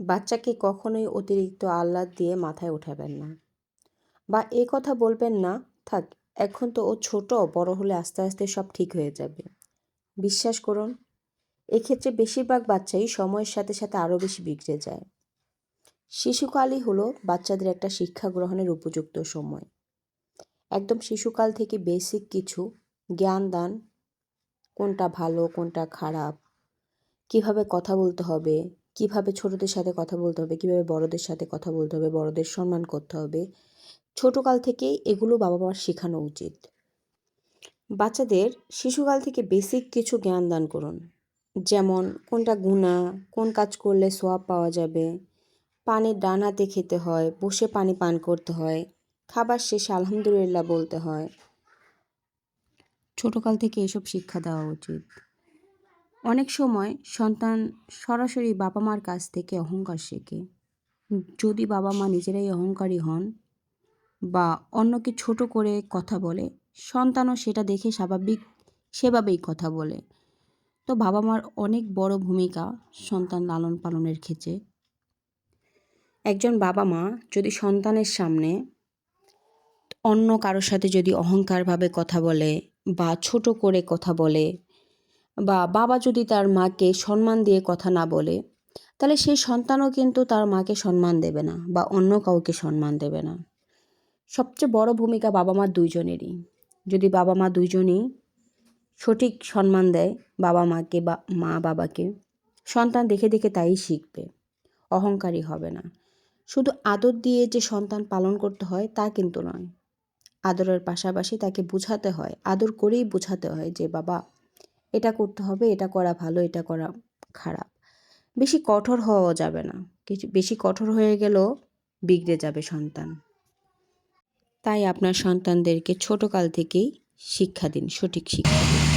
বাচ্চাকে কখনোই অতিরিক্ত আহ্লাদ দিয়ে মাথায় উঠাবেন না। বা এ কথা বলবেন না, থাক, এখন তো ও ছোট, বড় হলে আস্তে আস্তে সব ঠিক হয়ে যাবে। বিশ্বাস করুন, এক্ষেত্রে বেশিরভাগ বাচ্চাই সময়ের সাথে সাথে আরও বেশি বিগড়ে যায়। শিশুকালই হলো বাচ্চাদের একটা শিক্ষা গ্রহণের উপযুক্ত সময়। একদম শিশুকাল থেকে বেসিক কিছু, জ্ঞান দান, কোনটা ভালো, কোনটা খারাপ, কীভাবে কথা বলতে হবে কীভাবে ছোটদের সাথে কথা বলতে হবে, কীভাবে বড়দের সাথে কথা বলতে হবে, বড়দের সম্মান করতে হবে। ছোটকাল থেকেই এগুলো বাবা মার শেখানো উচিত। বাচ্চাদের শিশুকাল থেকে বেসিক কিছু জ্ঞান দান করুন। যেমন, কোনটা গুণা কোন কাজ করলে সোয়াব পাওয়া যাবে, পানি ডান হাতে খেতে হয়, বসে পানি পান করতে হয়, খাবার শেষে আলহামদুলিল্লাহ বলতে হয়। ছোটকাল থেকে এসব শিক্ষা দেওয়া উচিত। অনেক সময় সন্তান সরাসরি বাবা মার কাছ থেকে অহংকার শেখে। যদি বাবা মা নিজেরাই অহংকারী হন বা অন্যকে ছোট করে কথা বলে, সন্তানও সেটা দেখে স্বাভাবিক সেভাবেই কথা বলে। তো বাবা মার অনেক বড় ভূমিকা সন্তান লালন পালনের ক্ষেত্রে। একজন বাবা মা যদি সন্তানের সামনে অন্য কারোর সাথে যদি অহংকারভাবে কথা বলে বা ছোট করে কথা বলে বা বাবা যদি তার মাকে সম্মান দিয়ে কথা না বলে, তাহলে সেই সন্তানও কিন্তু তার মাকে সম্মান দেবে না বা অন্য কাউকে সম্মান দেবে না। সবচেয়ে বড় ভূমিকা বাবা মা দুইজনেরই। যদি বাবা মা দুইজনই সঠিক সম্মান দেয় বাবা মাকে বা মা বাবাকে, সন্তান দেখে দেখে তাই শিখবে। অহংকারী হবে না। শুধু আদর দিয়ে যে সন্তান পালন করতে হয় তা কিন্তু নয়। আদরের পাশাপাশি তাকে বোঝাতে হয়, আদর করেই বোঝাতে হয় যে বাবা এটা করতে হবে, এটা করা ভালো, এটা করা খারাপ। বেশি কঠোর হওয়া যাবে না। কিছু, বেশি কঠোর হয়ে গেলেও বিগড়ে যাবে সন্তান। তাই আপনার সন্তানদেরকে ছোটকাল থেকেই শিক্ষা দিন, সঠিক শিক্ষা দিন।